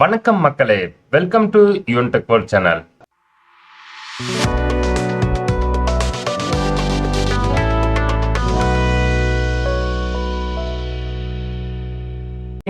வணக்கம் மக்களே. Welcome to Yoon tech world channel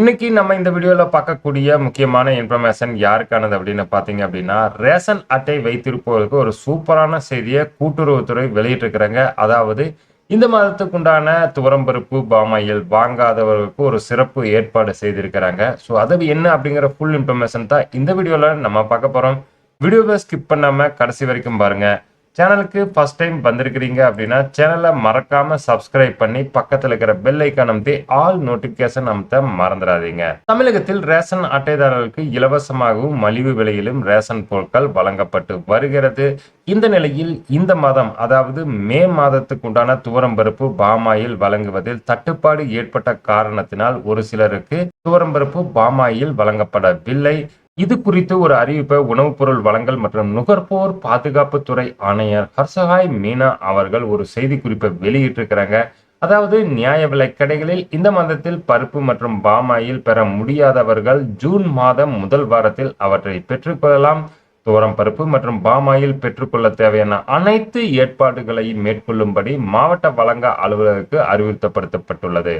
இன்னைக்கு நம்ம இந்த வீடியோவில் பார்க்கக்கூடிய முக்கியமான இன்ஃபர்மேஷன் யாருக்கானது அப்படின்னு பார்த்தீங்க அப்படின்னா ரேஷன் அட்டை வைத்திருப்பவர்களுக்கு ஒரு சூப்பரான செய்தியை கூட்டுறவுத்துறை வெளியிட்டிருக்கிறாங்க. அதாவது இந்த மாதத்துக்கு உண்டான துவரம்பருப்பு பாமாயில் வாங்காதவர்களுக்கு ஒரு சிறப்பு ஏற்பாடு செய்திருக்கிறாங்க. ஸோ அது என்ன அப்படிங்கிற ஃபுல் இன்ஃபர்மேஷன் தான் இந்த வீடியோவில் நம்ம பார்க்க போகிறோம் வீடியோவை ஸ்கிப் பண்ணாமல் கடைசி வரைக்கும் பாருங்கள் சேனலுக்கு ஃபர்ஸ்ட் டைம் வந்திருக்கிறீங்க அப்படின்னா சேனலை மறக்காம சப்ஸ்கிரைப் பண்ணி பக்கத்தில் இருக்கிற பெல் ஐக்கான் அமைத்து ஆல் நோட்டிபிகேஷன் அமைத்த மறந்துடாதீங்க. தமிழகத்தில் ரேஷன் அட்டைதாரர்களுக்கு இலவசமாகவும் மலிவு விலையிலும் ரேஷன் பொருட்கள் வழங்கப்பட்டு வருகிறது. இந்த நிலையில் இந்த மாதம் அதாவது மே மாதத்துக்கு உண்டான துவரம்பருப்பு பாமாயில் வழங்குவதில் தட்டுப்பாடு ஏற்பட்ட காரணத்தினால் ஒரு சிலருக்கு துவரம்பருப்பு பாமாயில் வழங்கப்படவில்லை. இது குறித்து ஒரு அறிவிப்பை உணவுப் பொருள் வழங்கல் மற்றும் நுகர்வோர் பாதுகாப்புத்துறை ஆணையர் ஹர்சஹாய் மீனா அவர்கள் ஒரு செய்தி குறிப்பை வெளியிட்டிருக்கிறாங்க. அதாவது நியாய விலை கடைகளில் இந்த மாதத்தில் பருப்பு மற்றும் பாமாயில் பெற முடியாதவர்கள் ஜூன் மாதம் முதல் வாரத்தில் அவற்றை பெற்றுக்கொள்ளலாம். துவரம் பருப்பு மற்றும் பாமாயில் பெற்றுக்கொள்ள தேவையான அனைத்து ஏற்பாடுகளையும் மேற்கொள்ளும்படி மாவட்ட வழங்க அலுவலருக்கு அறிவுறுத்தப்படுத்தப்பட்டுள்ளது.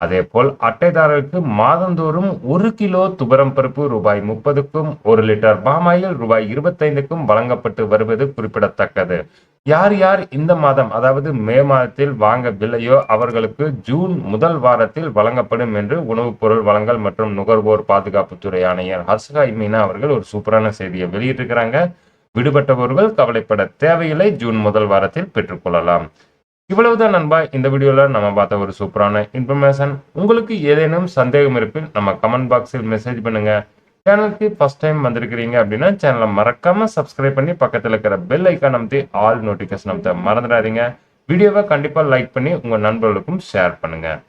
அதேபோல் அட்டைதாரருக்கு மாதந்தோறும் ஒரு கிலோ துவரம் பருப்பு ரூபாய் முப்பதுக்கும் ஒரு லிட்டர் பாமாயில் ரூபாய் இருபத்தைந்துக்கும் வழங்கப்பட்டு வருவது குறிப்பிடத்தக்கது. யார் யார் இந்த மாதம் அதாவது மே மாதத்தில் வாங்கவில்லையோ அவர்களுக்கு ஜூன் முதல் வாரத்தில் வழங்கப்படும் என்று உணவுப் பொருள் வழங்கல் மற்றும் நுகர்வோர் பாதுகாப்புத்துறை ஆணையர் ஹர்ஷகாய் மீனா அவர்கள் ஒரு சூப்பரான செய்தியை வெளியிட்டிருக்கிறாங்க. விடுபட்டவர்கள் கவலைப்பட தேவையில்லை. ஜூன் முதல் வாரத்தில் பெற்றுக்கொள்ளலாம் இவ்வளவுதான் நண்பா இந்த வீடியோவில் நம்ம பார்த்த ஒரு சூப்பரான இன்ஃபர்மேஷன் உங்களுக்கு ஏதேனும் சந்தேகம் இருப்பில் நம்ம கமெண்ட் பாக்ஸில் மெசேஜ் பண்ணுங்க. சேனலுக்கு ஃபர்ஸ்ட் டைம் வந்திருக்கிறீங்க அப்படின்னா சேனலை மறக்காம சப்ஸ்கிரைப் பண்ணி பக்கத்தில் இருக்கிற பெல் ஐக்கான் அமைத்து ஆல் நோட்டிஃபிகேஷன் அமைத்த மறந்துடாதீங்க. வீடியோவை கண்டிப்பாக லைக் பண்ணி உங்கள் நண்பர்களுக்கும் ஷேர் பண்ணுங்கள்